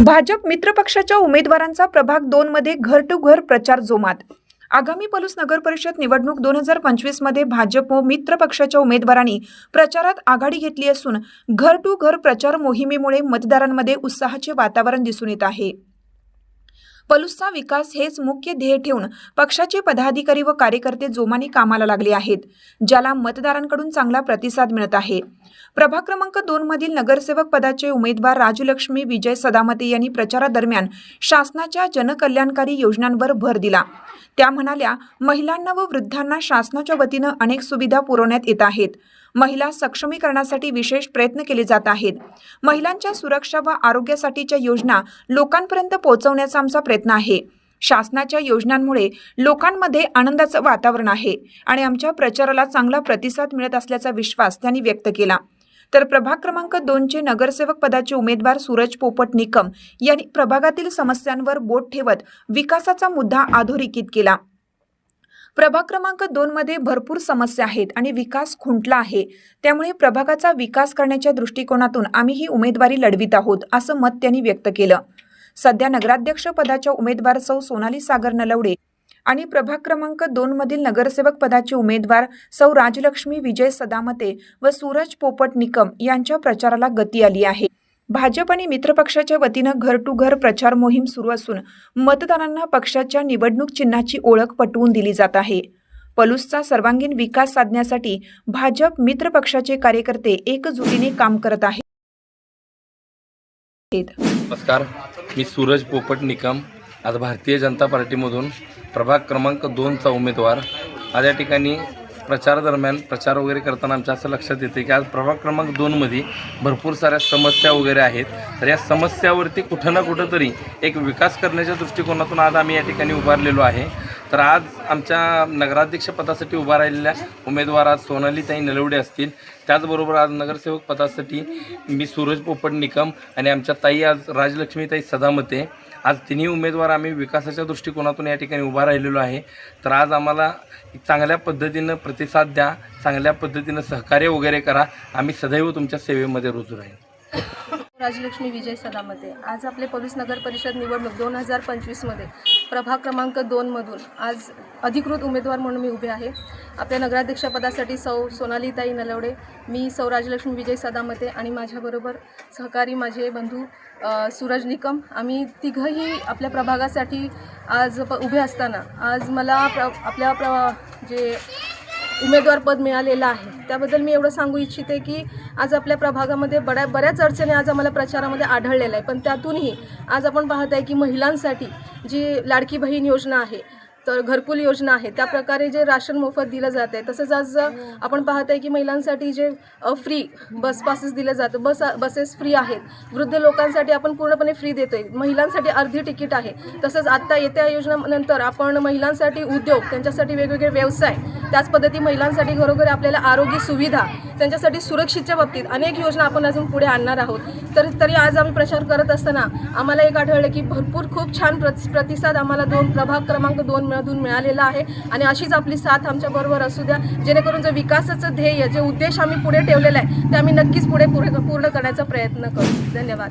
भाजप मित्रपक्षाच्या उमेदवारांचा प्रभाग दोन मध्ये घर टू घर प्रचार जोमात. आगामी पलूस नगर परिषद निवडणूक दोन हजार पंचवीसमध्ये भाजप व मित्र पक्षाच्या उमेदवारांनी प्रचारात आघाडी घेतली असून घर टू घर प्रचार मोहिमेमुळे मतदारांमध्ये उत्साहाचे वातावरण दिसून येत आहे. पलूसचा विकास हेच मुख्य ध्येय ठेवून पक्षाचे पदाधिकारी व कार्यकर्ते जोमाने कामाला लागले आहेत ज्याला मतदारांकडून चांगला प्रतिसाद मिळत आहे. प्रभाग क्रमांक दोन मधील नगरसेवक पदाचे उमेदवार राजलक्ष्मी विजय सदामते यांनी प्रचारादरम्यान शासनाच्या जनकल्याणकारी योजनांवर भर दिला. त्या म्हणाल्या महिलांना व वृद्धांना शासनाच्या वतीनं अनेक सुविधा पुरवण्यात येत आहेत. महिला सक्षमीकरणासाठी विशेष प्रयत्न केले जात आहेत. महिलांच्या सुरक्षा व आरोग्यासाठीच्या योजना लोकांपर्यंत पोहोचवण्याचा आमचा प्रयत्न आहे. शासनाच्या योजनांमुळे लोकांमध्ये आनंदाचं वातावरण आहे आणि आमच्या प्रचाराला चांगला प्रतिसाद मिळत असल्याचा विश्वास त्यांनी व्यक्त केला. तर प्रभाग क्रमांक दोनचे नगरसेवक पदाचे उमेदवार सूरज पोपट निकम यांनी प्रभागातील समस्यांवर बोट ठेवत विकासाचा मुद्दा अधोरेखित केला. प्रभाग क्रमांक दोन मध्ये भरपूर समस्या आहेत आणि विकास खुंटला आहे. त्यामुळे प्रभागाचा विकास करण्याच्या दृष्टिकोनातून आम्ही ही उमेदवारी लढवित आहोत असं मत त्यांनी व्यक्त केलं. सध्या नगराध्यक्ष पदाच्या उमेदवार सौ सोनाली सागर नलवडे आणि प्रभाग क्रमांक दोन मधील नगरसेवक पदाचे उमेदवार सौ राजलक्ष्मी विजय सदामते व सूरज पोपट निकम यांच्या प्रचाराला गती आली आहे. भाजप आणि मित्रपक्षाच्या वतीनं घर टू घर प्रचार मोहीम सुरू असून मतदारांना पक्षाच्या निवडणूक चिन्हाची ओळख पटवून दिली जात आहे. पलूसचा सर्वांगीण विकास साधण्यासाठी भाजप मित्रपक्षाचे कार्यकर्ते एकजुटीने काम करत आहेत. नमस्कार. मी सूरज पोपट निकम. आज भारतीय जनता पार्टीमधून प्रभाग क्रमांक दोनचा उमेदवार. आज या ठिकाणी प्रचारादरम्यान प्रचार वगैरे करताना आमच्या असं लक्षात येते की आज प्रभाग क्रमांक दोनमध्ये भरपूर साऱ्या समस्या वगैरे आहेत. तर या समस्यावरती कुठं ना कुठं तरी एक विकास करण्याच्या दृष्टिकोनातून आज आम्ही या ठिकाणी उभारलेलो आहे. तर आज आमच्या नगराध्यक्षपदासाठी उभा राहिलेल्या उमेदवार आज सोनालीताई नलवडे असतील. त्याचबरोबर आज नगरसेवक पदासाठी मी सूरज पोपट निकम आणि आमच्या ताई आज राजलक्ष्मीताई सदामते. आज तिन्ही उमेदवार आम्ही विकासाच्या दृष्टिकोनातून या ठिकाणी उभा राहिलेलो आहे. तर आज आम्हाला चांगल्या पद्धतीनं प्रतिसाद द्या चांगल्या पद्धतीनं सहकार्य वगैरे करा. आम्ही सदैव तुमच्या सेवेमध्ये रुजू राहील राजलक्ष्मी विजय सदामते. आज आपले पोलीस नगर परिषद निवडणूक दोन हजार पंचवीसमध्ये. प्रभाग क्रमांक दोनमधून आज अधिकृत उमेदवार म्हणून मी उभे आहे. आपल्या नगराध्यक्षपदासाठी सौ सोनालीताई नलवडे मी सौ राजलक्ष्मी विजय सदामते आणि माझ्याबरोबर सहकारी माझे बंधू सूरज निकम. आम्ही तिघंही आपल्या प्रभागासाठी आज प उभे असताना आज मला प्र आपल्या प्र जे उमेदवार पद मिळालेलं आहे त्याबद्दल मी एवढं सांगू इच्छिते की आज आपल्या प्रभागामध्ये बऱ्या बऱ्याच अडचणी आज आम्हाला प्रचारामध्ये आढळलेल्या आहे पण त्यातूनही आज आपण पाहत आहे की महिलांसाठी जी लाडकी बहीण योजना आहे तर घरकुल योजना आहे त्या प्रकारे जे राशन मोफत दिलं जात आहे तसंच आज आपण पाहत आहे की महिलांसाठी जे फ्री बस पासेस दिलं जातं बस बसेस फ्री आहेत. वृद्ध लोकांसाठी आपण पूर्णपणे फ्री देतो आहे महिलांसाठी अर्धी तिकीट आहे. तसंच आत्ता येत्या योजनेनंतर आपण महिलांसाठी उद्योग त्यांच्यासाठी वेगवेगळे व्यवसाय त्याच पद्धती महिलांसाठी घरोघरी आपल्याला आरोग्य सुविधा त्यांच्यासाठी सुरक्षेच्या बाबतीत अनेक योजना आपण अजून पुढे आणणार आहोत. तर तरी आज आम्ही प्रचार करत असताना आम्हाला एक आढळलं की भरपूर खूप छान प्रति प्रतिसाद आम्हाला दोन प्रभाग क्रमांक दोन मधून मिळालेला आहे आणि अशीच आपली साथ आमच्याबरोबर असू द्या जेणेकरून जे विकासाचं ध्येय जे उद्देश आम्ही पुढे ठेवलेला आहे ते आम्ही नक्कीच पुढे पुढे पूर्ण करण्याचा प्रयत्न करू. धन्यवाद.